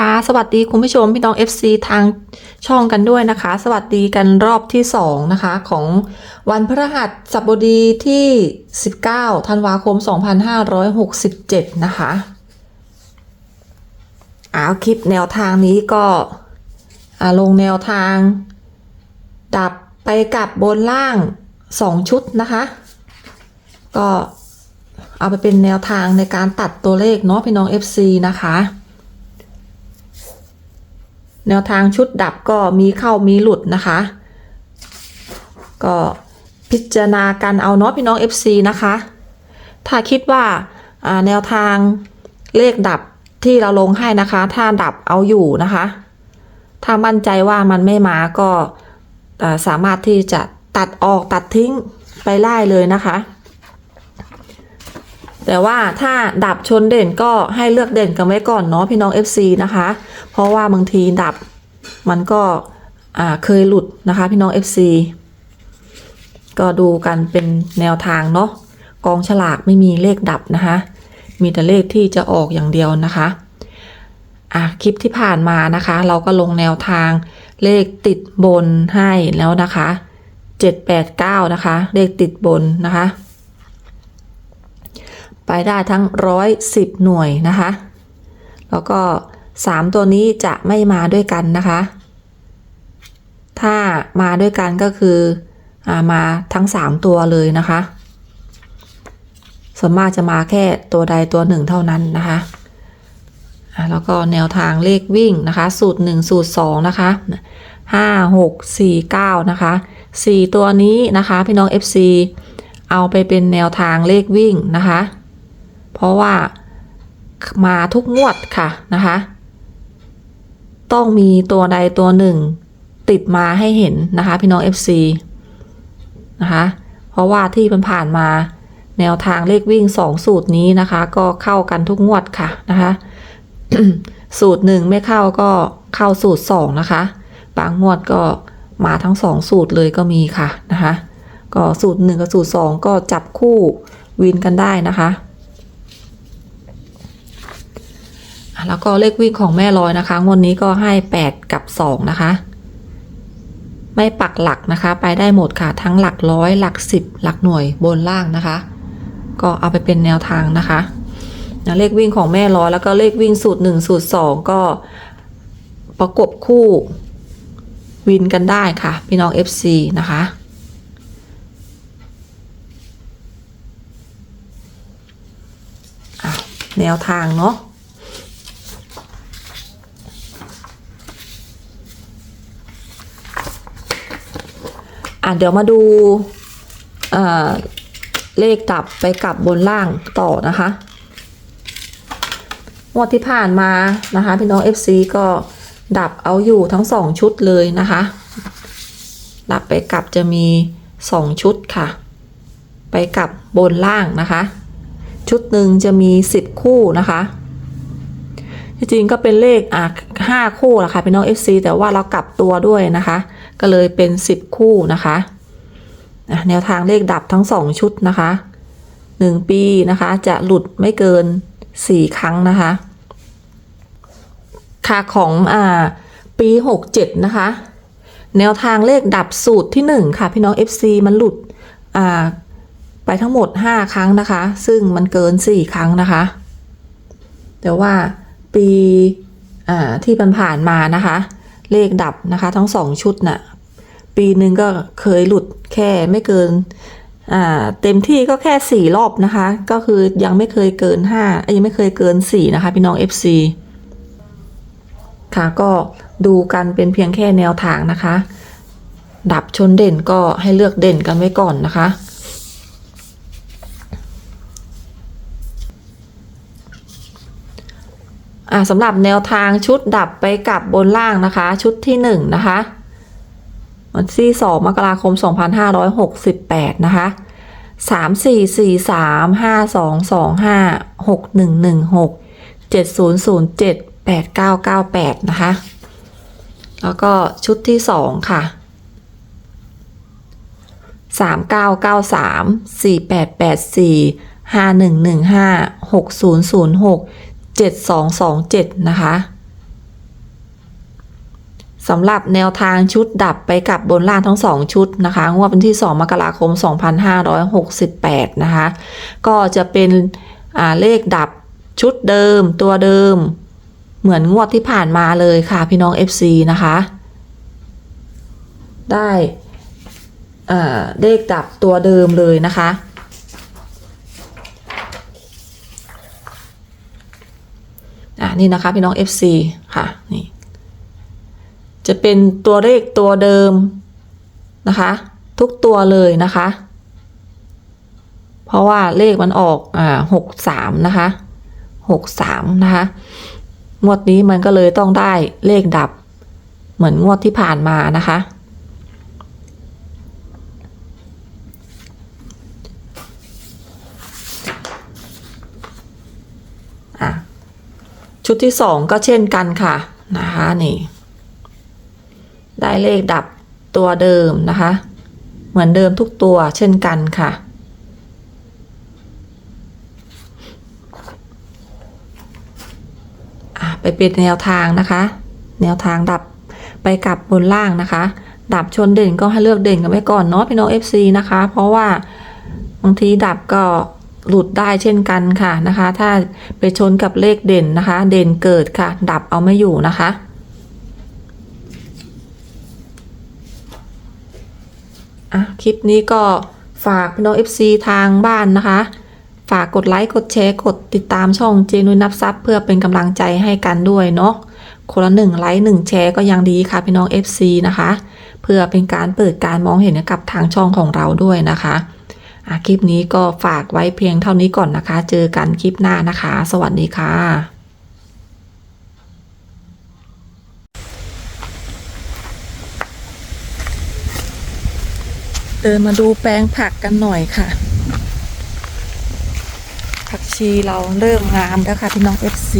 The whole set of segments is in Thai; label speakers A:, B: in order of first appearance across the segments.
A: คะสวัสดีคุณผู้ชมพี่น้อง FC ทางช่องกันด้วยนะคะ สวัสดีกันรอบที่ 2 นะคะ ของวันพฤหัสบดีที่ 19ธันวาคม 2567 นะคะเอาคลิปแนวทางนี้ก็ลงแนวทาง ดับไปกับบนล่าง 2 ชุดนะคะ ก็เอาไปเป็นแนวทางในการตัดตัวเลขเนาะพี่น้อง FC นะคะ แนวทางชุดดับก็มีเข้ามีหลุดนะคะ ก็พิจารณากันเอาเนาะพี่น้อง FC นะคะ ถ้าคิดว่าแนวทางเลขดับที่เราลงให้นะคะ ถ้าดับเอาอยู่นะคะ ถ้ามั่นใจว่ามันไม่มาก็สามารถที่จะตัดออกตัดทิ้งไปได้เลยนะคะ แต่ว่าถ้าดับชนเด่นก็ให้เลือกเด่นกันไว้ก่อนเนาะพี่น้อง FC นะคะ เพราะว่าบางทีดับมันก็อ่าเคยหลุดนะคะ พี่น้อง FC ก็ดูกันเป็นแนวทางเนาะกองฉลากไม่มีเลขดับนะคะ มีแต่เลขที่จะออกอย่างเดียวนะคะอะคลิปที่ผ่านมานะคะ เราก็ลงแนวทางเลขติดบนให้แล้วนะคะ789นะคะ เลขติดบนนะคะ ไปได้ทั้งร้อยสิบหน่วยนะคะ แล้วก็ สามตัวนี้จะไม่มาด้วยกันนะคะ ถ้ามาด้วยกันก็คืออามาทั้งสามตัวเลยนะคะส่วนมากจะมาแค่ตัวใดตัวหนึ่งเท่านั้นนะคะแล้วก็แนวทางเลขวิ่งนะคะ สูตร 1 สูตร 2 นะคะ5 6 4 9 นะคะ 4 ตัวนี้นะคะ พี่น้อง FC เอาไปเป็นแนวทางเลขวิ่งนะคะ เพราะว่ามาทุกงวดค่ะนะคะ ต้องมีตัวใดตัวหนึ่ง ติดมาให้เห็นนะคะพี่น้อง FC นะคะเพราะว่าที่ผ่านมาแนวทางเลขวิ่ง 2 สูตรนี้นะคะ ก็เข้ากันทุกงวดค่ะนะคะสูตรหนึ่งไม่เข้าก็เข้าสูตร 2 นะคะ บางงวดก็มาทั้ง 2 สูตรเลยก็มีค่ะนะคะ ก็สูตร 1 กับสูตร 2 ก็จับคู่วินกันได้นะคะ แล้วก็เลขวิ่งของแม่ลอยนะคะ งวดนี้ก็ให้ 8 กับ 2 นะคะ ไม่ปักหลักนะคะ ไปได้หมดค่ะ ทั้งหลักร้อยหลักสิบหลักหน่วยบนล่างนะคะ ก็เอาไปเป็นแนวทางนะคะเลขวิ่งของแม่ร้อยแล้วก็เลขวิ่งสูตร 1 สูตร 2 ก็ประกบคู่วินกันได้ค่ะ พี่น้อง FC นะคะ แนวทางเนาะะเดี๋ยวมาดูเลขกลับไปกลับบนล่างต่อนะคะงวดที่ผ่านมานะคะพี่น้อง FC ก็ดับเอาอยู่ทั้งสองชุดเลยนะคะ ดับไปกลับจะมีสองชุดค่ะ ไปกลับบนล่างนะคะ ชุดหนึ่งจะมีสิบคู่นะคะจริงๆก็เป็นเลขอะห้าคู่แหละค่ะพี่น้อง FC แต่ว่าเรากลับตัวด้วยนะคะ ก็เลยเป็น 10 คู่นะคะแนวทางเลขดับทั้ง 2 ชุดนะคะ 1 ปีนะคะ จะหลุดไม่เกิน 4 ครั้งนะคะค่าของอ่าปี 67 นะคะ แนวทางเลขดับสูตรที่ 1 ค่ะ พี่น้อง FC มันหลุดอ่าไปทั้งหมด 5 ครั้งนะคะ ซึ่งมันเกิน 4 ครั้งนะคะ แต่ว่าปีอ่าที่ผ่านมานะคะ เลขดับนะคะ ทั้งสองชุดน่ะ ปีหนึ่งก็เคยหลุดแค่ไม่เกินอ่าเต็มที่ก็แค่สี่รอบนะคะ ก็คือยังไม่เคยเกินห้ายังไม่เคยเกินสี่นะคะพี่น้อง FC ค่ะก็ดูกันเป็นเพียงแค่แนวทางนะคะ ดับชนเด่นก็ให้เลือกเด่นกันไว้ก่อนนะคะ อ่า สำหรับแนวทางชุดดับไปกับบนล่างนะคะ ชุดที่หนึ่งนะคะวันที่สองมกราคม 2568 นะคะ 3 4 4 3 5 2 2 5 6 1 1 6 7 0 0 7 8 9 9 8 นะคะ แล้วก็ชุดที่สองค่ะ 3 9 9 3 4 8 8 4 5 1 1 5 6 0 0 6 7227 นะคะสำหรับแนวทางชุดดับไปกับบนล่างทั้ง 2 ชุดนะคะงวดวันที่ 2 มกราคม 2568 นะคะ ก็จะเป็นเลขดับชุดเดิมตัวเดิม เหมือนงวดที่ผ่านมาเลยค่ะพี่น้อง FC นะคะ ได้เลขดับตัวเดิมเลยนะคะ อ่า นี่นะคะพี่น้อง FC ค่ะนี่จะเป็นตัวเลขตัวเดิมนะคะ ทุกตัวเลยนะคะ เพราะว่าเลขมันออกอ่าหกสามนะคะหกสามนะคะงวดนี้มันก็เลยต้องได้เลขดับ เหมือนงวดที่ผ่านมานะคะ ชุดที่สองก็เช่นกันค่ะนะคะนี่ ได้เลขดับตัวเดิมนะคะ เหมือนเดิมทุกตัวเช่นกันค่ะ ไปเป็นแนวทางนะคะ แนวทางดับไปกลับบนล่างนะคะ ดับชนเด่นก็ให้เลือกเด่นกันไว้ก่อนเนาะพี่น้อง FC นะคะ เพราะว่าบางทีดับก็ หลุดได้เช่นกันค่ะนะคะ ถ้าไปชนกับเลขเด่นนะคะ เด่นเกิดค่ะ ดับเอาไม่อยู่นะคะ อะ คลิปนี้ก็ฝากพี่น้อง FC ทางบ้านนะคะ ฝากกดไลค์ กดแชร์ กดติดตามช่องเจนุยนับซับเพื่อเป็นกำลังใจให้กันด้วยเนาะคนละหนึ่งไลค์หนึ่งแชร์ก็ยังดีค่ะพี่น้อง FC นะคะ เพื่อเป็นการเปิดการมองเห็นกับทางช่องของเราด้วยนะคะ คลิปนี้ก็ฝากไว้เพียงเท่านี้ก่อนนะคะ เจอกันคลิปหน้านะคะ สวัสดีค่ะเดินมาดูแปลงผักกันหน่อยค่ะ ผักชีเราเริ่มงามแล้วค่ะพี่น้อง FC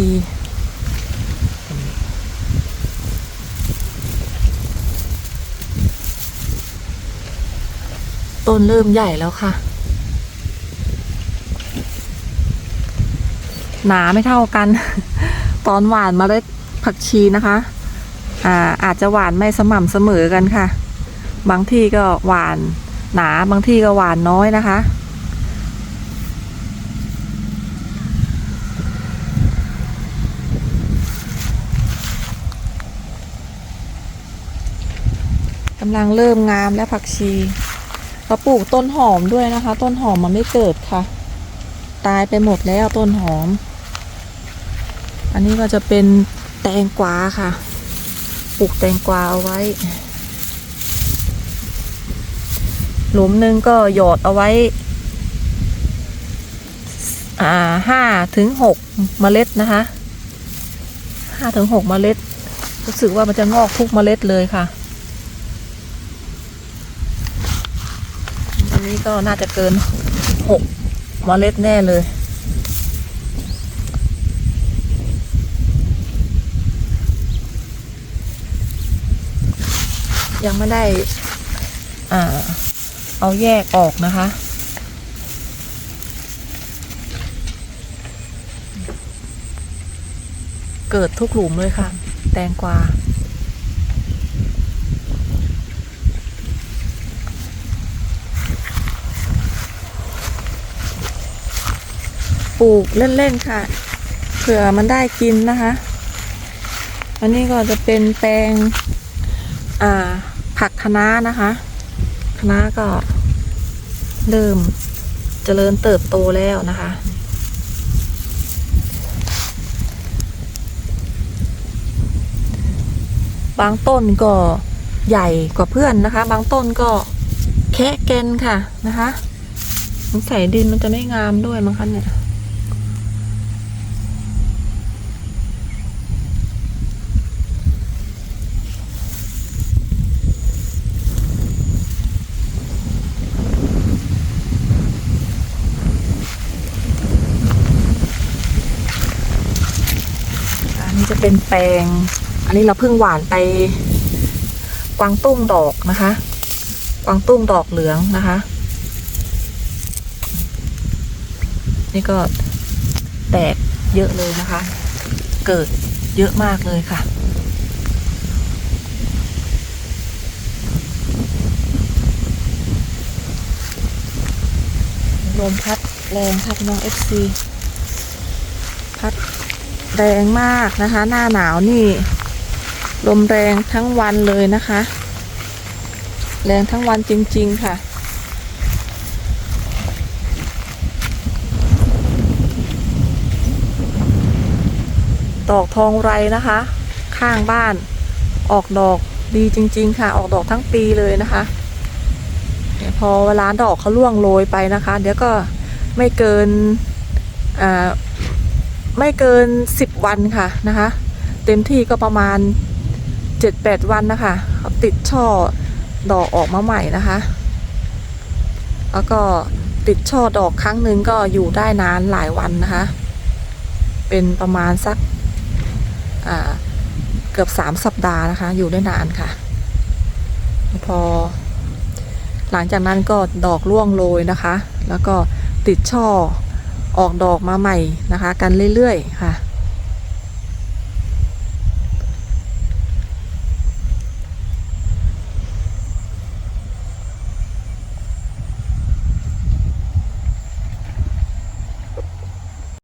A: ต้นเริ่มใหญ่แล้วค่ะ หนาไม่เท่ากัน ตอนหวานเมล็ดผักชีนะคะอ่าอาจจะหวานไม่สม่ำเสมอกันค่ะ บางที่ก็หวานหนาบางที่ก็หวานน้อยนะคะ กำลังเริ่มงามและผักชีเราปลูกต้นหอมด้วยนะคะ ต้นหอมมันไม่เกิดค่ะ ตายไปหมดแล้วต้นหอม อันนี้ก็จะเป็นแตงกวาค่ะ ปลูกแตงกวาเอาไว้ หลุมหนึ่งก็หยอดเอาไว้ห้าถึงหกเมล็ดนะคะห้าถึงหกเมล็ด รู้สึกว่ามันจะงอกทุกเมล็ดเลยค่ะ อันนี้ก็น่าจะเกินหกเมล็ดแน่เลย ยังไม่ได้อ่าเอาแยกออกนะคะ เกิดทุกหลุมเลยค่ะ แตงกวาปลูกเล่น ๆ ค่ะ เผื่อมันได้กินนะคะ อันนี้ก็จะเป็นแปลง อ่า คะน้านะคะคะน้าก็เริ่มเจริญเติบโตแล้วนะคะ บางต้นก็ใหญ่กว่าเพื่อนนะคะ บางต้นก็แค่แกนค่ะนะคะสงสัยดินมันจะไม่งามด้วยมั้งคะเนี่ย เป็นแปลง อันนี้เราเพิ่งหวานไป กวางตุ้งดอกนะคะ กวางตุ้งดอกเหลืองนะคะ นี่ก็แตกเยอะเลยนะคะ เกิดเยอะมากเลยค่ะลมพัดแรงค่ะพี่น้อง FC พัด แรงมากนะคะ หน้าหนาวนี่ ลมแรงทั้งวันเลยนะคะ แรงทั้งวันจริง ๆ ค่ะ ดอกทองไรนะคะ ข้างบ้านออกดอกดีจริง ๆ ค่ะ ออกดอกทั้งปีเลยนะคะพอเวลาดอกเขาล่วงโรยไปนะคะ เดี๋ยวก็ไม่เกินอ่า ไม่เกินสิบวันค่ะนะคะ เต็มที่ก็ประมาณเจ็ดแปดวันนะคะติดช่อดอกออกมาใหม่นะคะ แล้วก็ติดช่อดอกครั้งหนึ่งก็อยู่ได้นานหลายวันนะคะ เป็นประมาณสักเกือบสามสัปดาห์นะคะ อยู่ได้นานค่ะ พอ หลังจากนั้นก็ดอกร่วงโรยนะคะ แล้วก็ติดช่อ ออกดอกมาใหม่นะคะ กันเรื่อยๆค่ะ